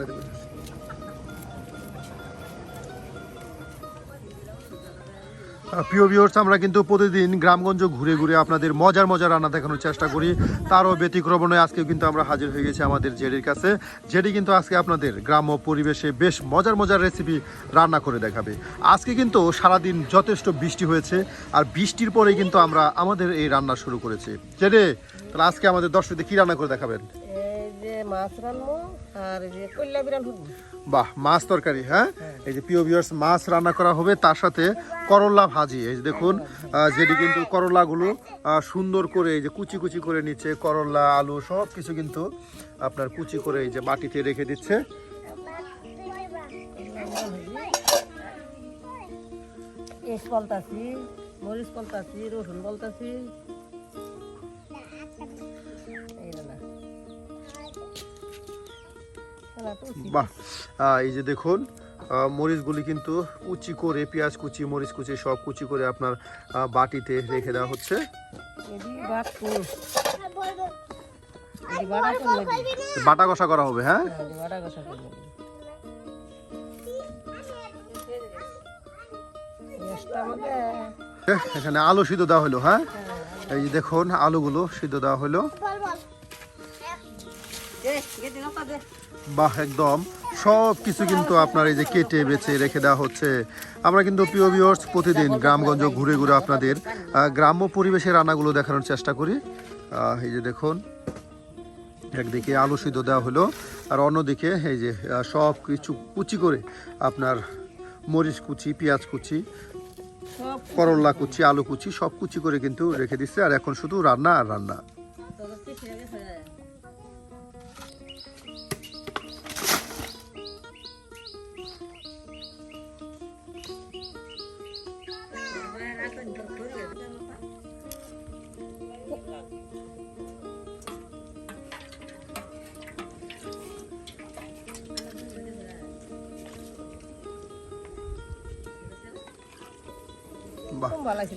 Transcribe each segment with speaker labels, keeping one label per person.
Speaker 1: দেবেন আহ, প্রিয় ভিউয়ার্স আমরা কিন্তু প্রতিদিন গ্রামগঞ্জ ঘুরে ঘুরে আপনাদের মজার মজার রান্না দেখানোর চেষ্টা করি। তারও ব্যতিক্রম নয় আজকে কিন্তু আমরা হাজির হয়ে গেছি আমাদের জেডির কাছে। জেডি কিন্তু আজকে আপনাদের গ্রাম্য পরিবেশে বেশ মজার মজার রেসিপি রান্না করে দেখাবে। আজকে কিন্তু সারাদিন যথেষ্ট বৃষ্টি হয়েছে আর বৃষ্টির পরে কিন্তু আমরা আমাদের এই রান্না শুরু করেছি। জেডে তাহলে আজকে আমাদের দর্শকদের কি রান্না করে দেখাবেন?
Speaker 2: মাছ রান্নবো আর যে কল্যা বিরান হব
Speaker 1: বাহ মাছ তরকারি হ্যাঁ? এই যে প্রিয় ভিউয়ার্স মাছ রান্না করা হবে তার সাথে করলা ভাজি। এই যে দেখুন যেটি কিন্তু করলাগুলো সুন্দর করে এই যে কুচি কুচি করে নিচ্ছে করলা আলু সব কিছু কিন্তু আপনার কুচি করে এই যে বাটিতে রেখে দিচ্ছে।
Speaker 2: মরিচ বলতাছি রসুন বলতাছি
Speaker 1: বাহ। এই যে দেখুন মরিচগুলি কিন্তু কুচি করে পেঁয়াজ কুচি মরিচ কুচি সব কুচি করে আপনার বাটিতে রেখে দেওয়া হচ্ছে।
Speaker 2: বাট
Speaker 1: কষা করা হবে হ্যাঁ?
Speaker 2: আমাকে
Speaker 1: এখানে আলু সিদ্ধ দেওয়া হলো হ্যাঁ? এই যে দেখুন আলুগুলো সিদ্ধ দেওয়া হলো। বাহ, একদম। সব কিছু কিন্তু আপনার এই যে কেটে বেছে রেখে দেওয়া হচ্ছে। আমরা কিন্তু প্রিয় ভিউয়ার্স প্রতিদিন গ্রামগঞ্জ ঘুরে ঘুরে আপনাদের গ্রাম্য পরিবেশের রান্নাগুলো দেখানোর চেষ্টা করি। এই যে দেখুন, একদিকে আলু সিদ্ধ দেওয়া হলো, আর অন্যদিকে এই যে সব কিছু কুচি করে আপনার মরিচ কুচি, পেঁয়াজ কুচি
Speaker 2: সব
Speaker 1: করলা কুচি, আলু কুচি, সব কুচি করে কিন্তু রেখে দিচ্ছে। আর এখন শুধু রান্না আর রান্না।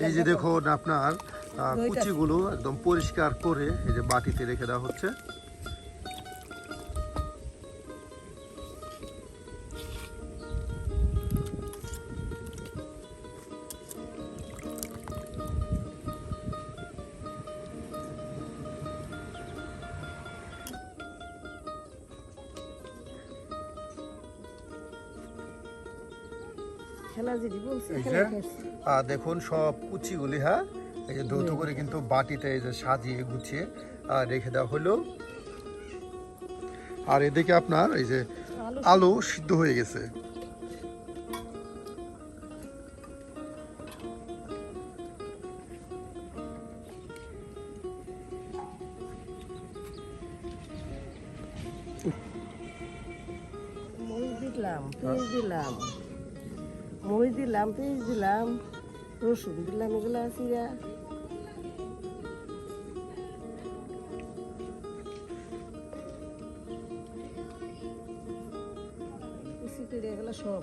Speaker 1: এই যে দেখুন আপনার কুচিগুলো একদম পরিষ্কার করে এই যে বাটিতে রেখে দেওয়া হচ্ছে। দেখুন সব কুচিগুলি হ্যাঁ? এই যে ধৌত করে কিন্তু বাটিতে এই যে সাজিয়ে গুছিয়ে রেখে দেওয়া হলো। আর এদিকে আপনার এই যে
Speaker 2: আলু
Speaker 1: আলু সিদ্ধ হয়ে গেছে।
Speaker 2: দিলাম দিলাম। মরিচ দিলাম পেঁয়াজ দিলাম রসুন দিলাম এগুলো চিরা এগুলো সব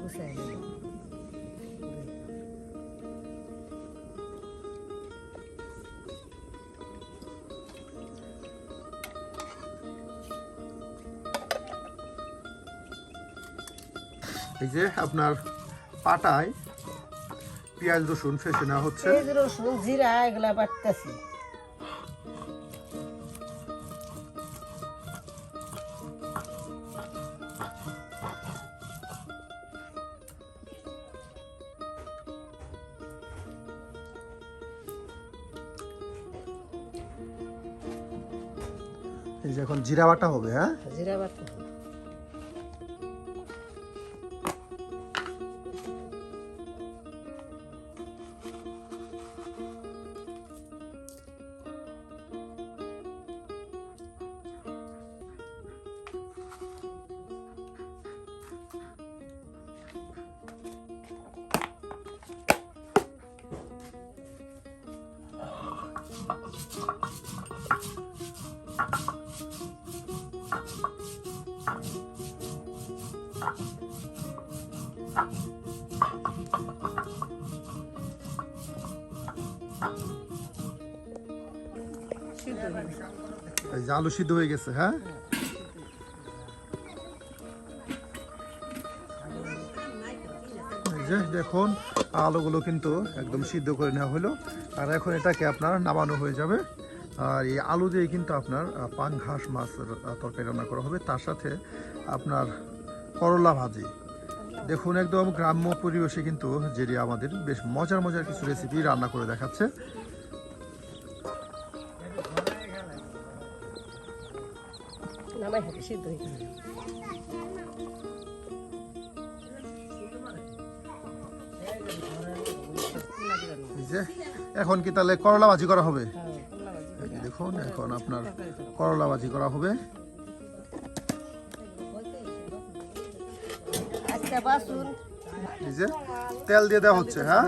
Speaker 2: গুছাই দিলাম
Speaker 1: এই যে আপনার পাটায় পেঁয়াজ রসুন ফেসে নেওয়া হচ্ছে।
Speaker 2: পেঁয়াজ রসুন জিরা এগুলা বাটতেছি
Speaker 1: এই যে এখন জিরা বাটা হবে হ্যাঁ?
Speaker 2: জিরা বাটা
Speaker 1: এই যে আলু সিদ্ধ হয়ে গেছে হ্যাঁ? যে দেখুন, আলুগুলো কিন্তু একদম সিদ্ধ করে নেওয়া হলো। আর এখন এটাকে আপনার নামানো হয়ে যাবে। আর এই আলু দিয়ে কিন্তু আপনার আহ, পাঙ্ঘাস মাছের তরকারি রান্না করা হবে। তার সাথে আপনার করলা ভাজি। দেখুন একদম গ্রাম্য পরিবেশে কিন্তু যেটি আমাদের বেশ মজার মজার কিছু রেসিপি রান্না করে দেখাচ্ছে। এখন কি তাহলে করলা ভাজি করা হবে? দেখুন এখন আপনার করলা ভাজি করা হবে।
Speaker 2: আচ্ছা
Speaker 1: তেল দিয়ে দেওয়া হচ্ছে হ্যাঁ?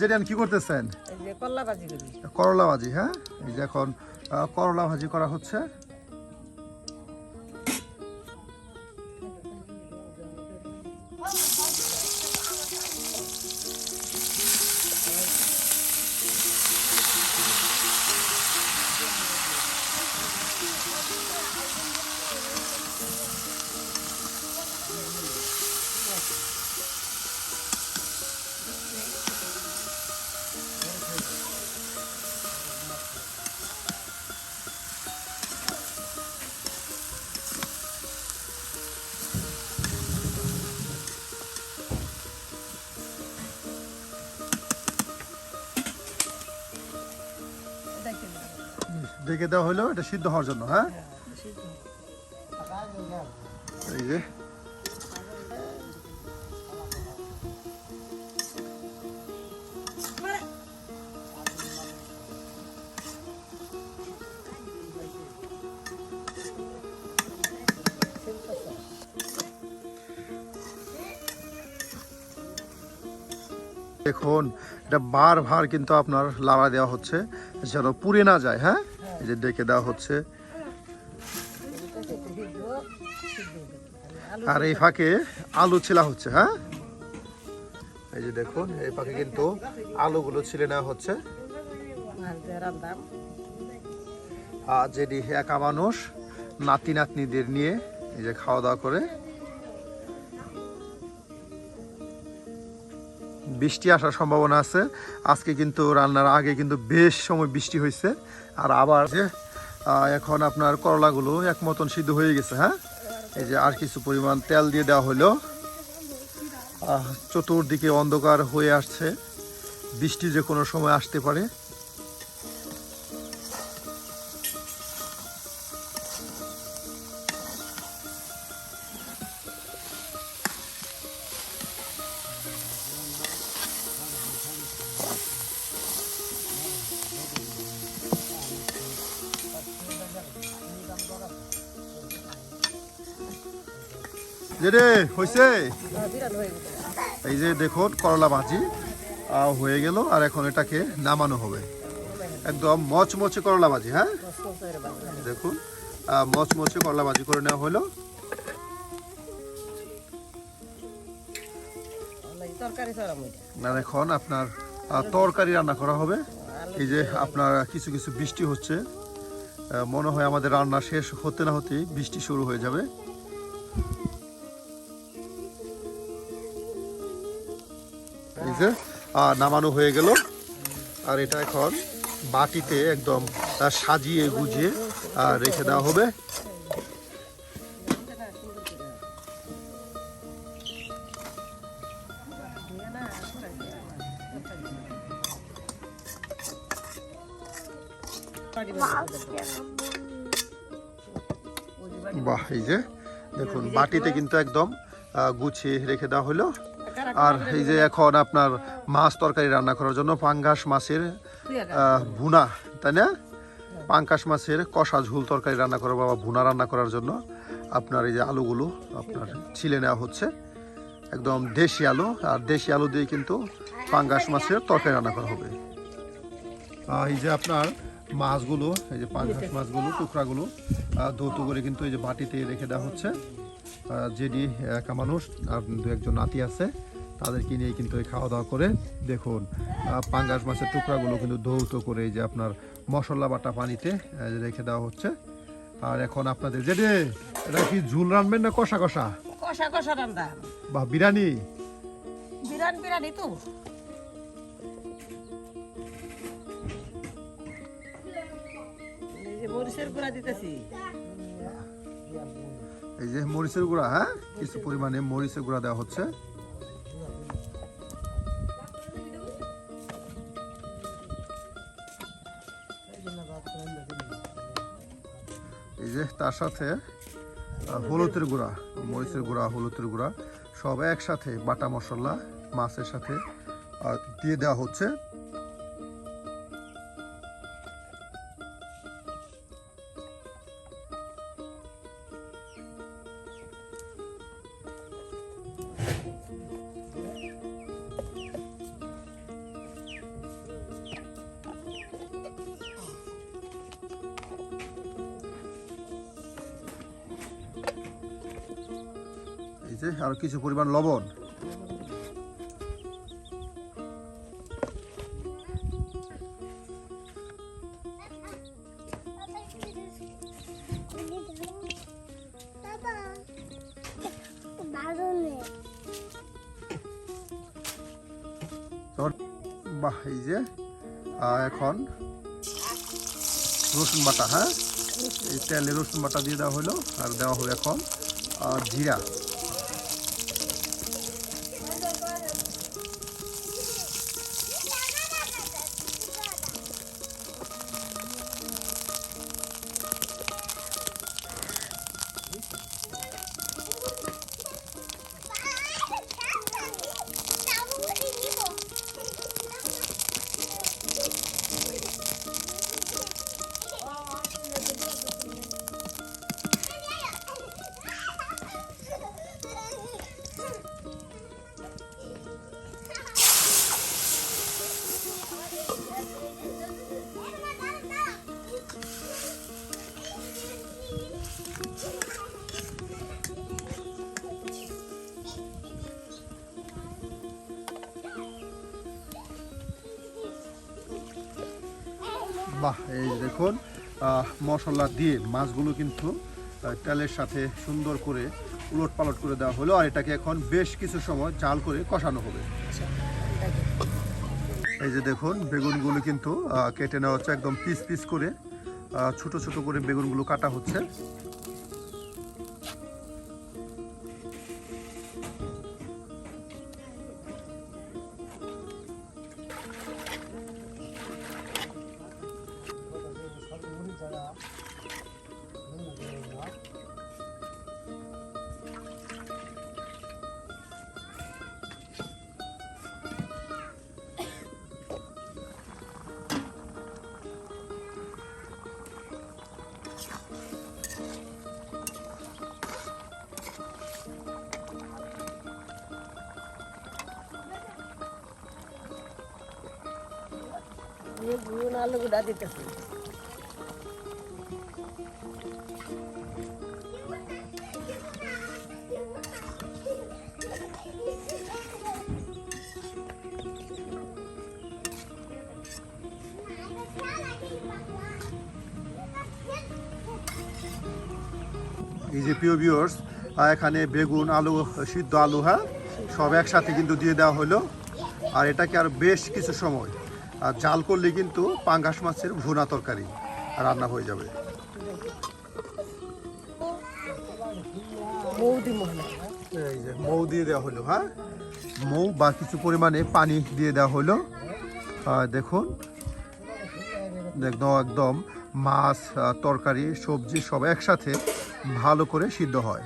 Speaker 1: যেটা কি করতেছেন?
Speaker 2: করলা ভাজি করি।
Speaker 1: করলা ভাজি হ্যাঁ? এই যে এখন করলা ভাজি করা হচ্ছে। ঢেকে দেওয়া হলো, এটা সিদ্ধ হওয়ার জন্য হ্যাঁ? এই যে। দেখুন, এটা বার ভার কিন্তু আপনার লাড়া দেওয়া হচ্ছে, যেন পুড়ে না যায় হ্যাঁ? যে ডেকে দেওয়া হচ্ছে। আর এই ফাঁকে আলু ছিলা হচ্ছে হ্যাঁ? এই যে দেখুন, এই ফাঁকে কিন্তু আলুগুলো ছিলে নেওয়া হচ্ছে। আর যেটি একা মানুষ নাতি নাতনিদের নিয়ে এই যে খাওয়া দাওয়া করে বৃষ্টি আসার সম্ভাবনা আছে। আজকে কিন্তু রান্নার আগে কিন্তু বেশ সময় বৃষ্টি হয়েছে আর আবার যে এখন আপনার করলাগুলো এক মতন সিদ্ধ হয়ে গেছে হ্যাঁ? এই যে আর কিছু পরিমাণ তেল দিয়ে দেওয়া হলো চতুর্দিকে অন্ধকার হয়ে আসছে। বৃষ্টি যে কোনো সময় আসতে পারে। যে রে হয়েছে
Speaker 2: হ্যাঁ, হয়ে
Speaker 1: এই যে দেখুন করলা ভাজি হয়ে গেল আর এখন এটাকে নামানো হবে। একদম মচমচে করলা ভাজি হ্যাঁ। দেখুন মচমচে করলা ভাজি করে নেওয়া হলো। আর এখন আপনার তরকারি রান্না করা হবে। এই যে আপনার কিছু কিছু বৃষ্টি হচ্ছে মনে হয় আমাদের রান্না শেষ হতে না হতেই বৃষ্টি শুরু হয়ে যাবে। যে নামানো হয়ে গেল আর এটা এখন বাটিতে একদম সাজিয়ে গুজিয়ে রেখে দেওয়া হবে। বাহ এই যে দেখুন বাটিতে কিন্তু একদম আহ, গুছিয়ে রেখে দেওয়া হলো আর এই যে এখন আপনার মাছ তরকারি রান্না করার জন্য পাঙ্গাস মাছের ভুনা, তাই না? পাঙ্কাশ মাছের কষা ঝুল তরকারি রান্না করা বা ভুনা রান্না করার জন্য আপনার এই যে আলুগুলো আপনার ছিলে নেওয়া হচ্ছে। একদম দেশি আলু, আর দেশি আলু দিয়ে কিন্তু পাঙ্গাস মাছের তরকারি রান্না করা হবে। এই যে আপনার মাছগুলো, এই যে পাঙ্গাস মাছগুলো, টুকরাগুলো ধৌত করে কিন্তু এই যে বাটিতে রেখে দেওয়া হচ্ছে। যেটি একা মানুষ, আর দু একজন নাতি আছে। তাদেরকে নিয়ে কিন্তু এই খাওয়া দাওয়া করে দেখুন পাঙ্গাস মাছের টুকরাগুলো কিন্তু ধৌত করে এই যে আপনার মশলা বাটা পানিতে রেখে দেওয়া হচ্ছে। আর এখন আপনাদের যেটি এটা কি ঝুল রানবেন না কষা কষা?
Speaker 2: কষা কষা রান্দা
Speaker 1: বা বিরিয়ানি?
Speaker 2: বিরান বিরানি তো। এই যে মরিচের গুঁড়া দিতেছি।
Speaker 1: এই যে মরিচের গুঁড়া হ্যাঁ? কিছু পরিমাণে মরিচের গুঁড়া দেওয়া হচ্ছে। তার সাথে হলুদের গুঁড়া, মরিচের গুঁড়া, হলুদের গুঁড়া, সব একসাথে বাটা মশলা, মাছের সাথে দিয়ে দেওয়া হচ্ছে কিছু পরিমাণ লবণ। বাহ, এই যে এখন রসুন বাটা হ্যাঁ? এই তেলে রসুন বাটা দিয়ে দেওয়া হলো, আর দেওয়া হলো এখন জিরা। বাহ এই দেখুন মশলা দিয়ে মাছগুলো কিন্তু তেলের সাথে সুন্দর করে উলট পালট করে দেওয়া হলো আর এটাকে এখন বেশ কিছু সময় জাল করে কষানো হবে। এই যে দেখুন বেগুনগুলো কিন্তু আহ, কেটে নেওয়া হচ্ছে একদম পিস পিস করে আহ, ছোট ছোট করে বেগুনগুলো কাটা হচ্ছে।
Speaker 2: এই গুণ আলু গুঁড়া দিতেছি।
Speaker 1: এই যে এখানে বেগুন আলু, সিদ্ধ আলু হ্যাঁ? সব একসাথে কিন্তু দিয়ে দেওয়া হলো। আর এটাকে আর বেশ কিছু সময় আর জাল করলে কিন্তু পাঙ্গাস মাছের ভুনা তরকারি রান্না হয়ে যাবে। মৌ দিয়ে দেওয়া হলো হ্যাঁ? মৌ বা কিছু পরিমাণে পানি দিয়ে দেওয়া হলো। দেখুন একদম একদম মাছ তরকারি সবজি সব একসাথে ভালো করে সিদ্ধ হয়।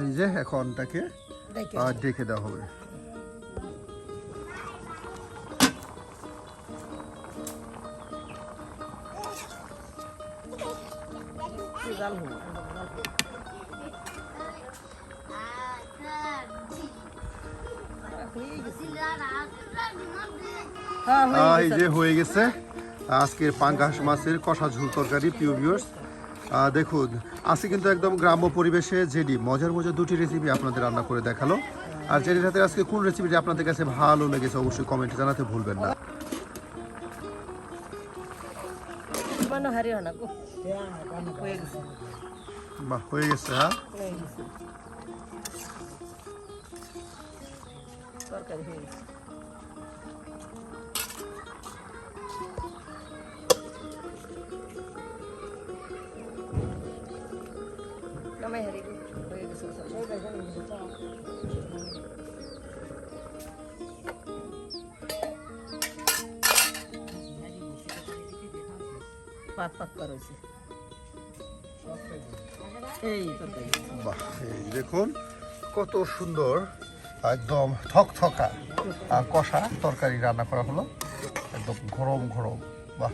Speaker 1: এই যে এখন তাকে
Speaker 2: দেখে
Speaker 1: ডেকে দেওয়া হবে।
Speaker 2: হ্যাঁ
Speaker 1: এই যে হয়ে গেছে। আজকের পাঙ্গাস মাছের কষা ঝুল তরকারি প্রিয় ভিউয়ার্স দেখুন আজকে কিন্তু একদম গ্রাম্য পরিবেশে যেটি মজার মজার দুটি রেসিপি আপনাদের রান্না করে দেখাল। আর যেটির সাথে আজকে কোন রেসিপিটি আপনাদের কাছে ভালো লেগেছে অবশ্যই কমেন্টে জানাতে ভুলবেন না। বাহ হয়ে গেছে হ্যাঁ?
Speaker 2: তরকারি হয়ে গেছে। নামাই হারি হয়ে
Speaker 1: এই দেখুন কত সুন্দর একদম থকথকা আহ, কষা তরকারি রান্না করা হলো। একদম গরম গরম। বাহ।